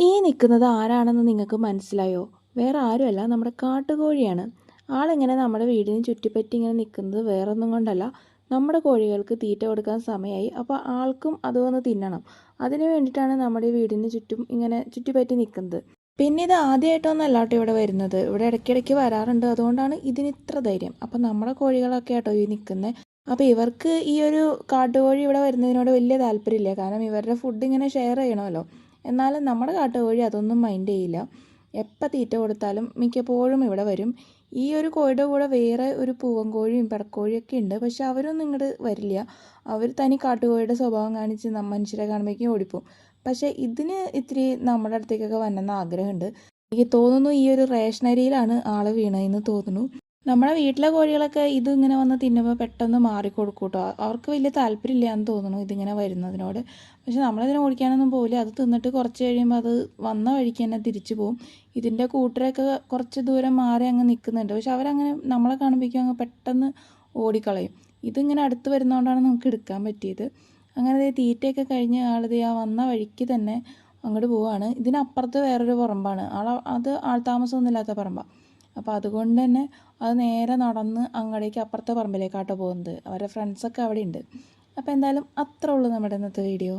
ഈ നിൽക്കുന്നത് ആരാണെന്ന് നിങ്ങൾക്ക് മനസ്സിലായോ? വേറെ ആരുമല്ല നമ്മുടെ കാട്ടുകോഴിയാണ്. ആളിങ്ങനെ നമ്മുടെ വീടിന് ചുറ്റിപ്പറ്റി ഇങ്ങനെ നിൽക്കുന്നത് വേറൊന്നും കൊണ്ടല്ല. നമ്മുടെ കോഴികൾക്ക് തീറ്റ കൊടുക്കാൻ സമയമായി. അപ്പോൾ ആൾക്കും അത് വന്ന് തിന്നണം. അതിന് വേണ്ടിയിട്ടാണ് നമ്മുടെ വീടിന് ചുറ്റും ഇങ്ങനെ ചുറ്റിപ്പറ്റി നിൽക്കുന്നത്. പിന്നെ ഇത് ആദ്യമായിട്ടൊന്നല്ല കേട്ടോ ഇവിടെ വരുന്നത്. ഇവിടെ ഇടയ്ക്കിടയ്ക്ക് വരാറുണ്ട്. അതുകൊണ്ടാണ് ഇതിന് ഇത്ര ധൈര്യം. അപ്പം നമ്മുടെ കോഴികളൊക്കെ കേട്ടോ ഈ നിൽക്കുന്നത്. അപ്പോൾ ഇവർക്ക് ഈ ഒരു കാട്ടുകോഴി ഇവിടെ വരുന്നതിനോട് വലിയ താല്പര്യമില്ല. കാരണം ഇവരുടെ ഫുഡ് ഇങ്ങനെ ഷെയർ ചെയ്യണമല്ലോ. എന്നാലും നമ്മുടെ കാട്ടുകോഴി അതൊന്നും മൈൻഡ് ചെയ്യില്ല. എപ്പോൾ തീറ്റ കൊടുത്താലും മിക്കപ്പോഴും ഇവിടെ വരും. ഈ ഒരു കോഴിയുടെ കൂടെ വേറെ ഒരു പൂവൻകോഴിയും കോഴിയും പെടക്കോഴിയൊക്കെ ഉണ്ട്. പക്ഷെ അവരൊന്നും ഇങ്ങോട്ട് വരില്ല. അവർ തനി കാട്ടുകോഴിയുടെ സ്വഭാവം കാണിച്ച് നം- മനുഷ്യരെ കാണുമ്പോഴേക്കും ഓടിപ്പോവും. പക്ഷേ ഇതിന് ഇത്തിരി നമ്മുടെ അടുത്തേക്കൊക്കെ വരണമെന്ന് ആഗ്രഹമുണ്ട്. എനിക്ക് തോന്നുന്നു ഈ ഒരു റേഷനരിയിലാണ് ആൾ വീണതെന്ന് തോന്നുന്നു. നമ്മുടെ വീട്ടിലെ കോഴികളൊക്കെ ഇത് ഇങ്ങനെ വന്ന് തിന്നുമ്പോൾ പെട്ടെന്ന് മാറിക്കൊടുക്കും കേട്ടോ അവർക്ക് വലിയ താല്പര്യമില്ല എന്ന് തോന്നുന്നു ഇതിങ്ങനെ വരുന്നതിനോട്. പക്ഷെ നമ്മളിതിനെ ഓടിക്കാനൊന്നും പോകില്ല അത് തിന്നിട്ട് കുറച്ച് കഴിയുമ്പോൾ അത് വന്ന വഴിക്ക് തന്നെ തിരിച്ചു പോകും ഇതിന്റെ കൂട്ടരൊക്കെ കുറച്ച് ദൂരം മാറി അങ്ങ് നിൽക്കുന്നുണ്ട്. പക്ഷെ അവരങ്ങനെ നമ്മളെ കാണുമ്പോഴേക്കും അങ്ങ് പെട്ടെന്ന് ഓടിക്കളയും. ഇതിങ്ങനെ അടുത്ത് വരുന്നതുകൊണ്ടാണ് നമുക്ക് എടുക്കാൻ പറ്റിയത്. അങ്ങനെ തീറ്റയൊക്കെ കഴിഞ്ഞ് ആളിത് ആ വന്ന വഴിക്ക് തന്നെ അങ്ങോട്ട് പോവാണ്. ഇതിനപ്പുറത്ത് വേറൊരു പറമ്പാണ്. ആൾ അത് ആൾ താമസമൊന്നുമില്ലാത്ത പറമ്പാണ് അപ്പോൾ അതുകൊണ്ട് തന്നെ അത് നേരെ നടന്ന് അങ്ങടേക്ക് അപ്പുറത്തെ പറമ്പിലേക്കാട്ടോ പോകുന്നത്. അവരുടെ ഫ്രണ്ട്സൊക്കെ അവിടെ ഉണ്ട് അപ്പോൾ എന്തായാലും അത്രേ ഉള്ളൂ നമ്മുടെ ഇന്നത്തെ വീഡിയോ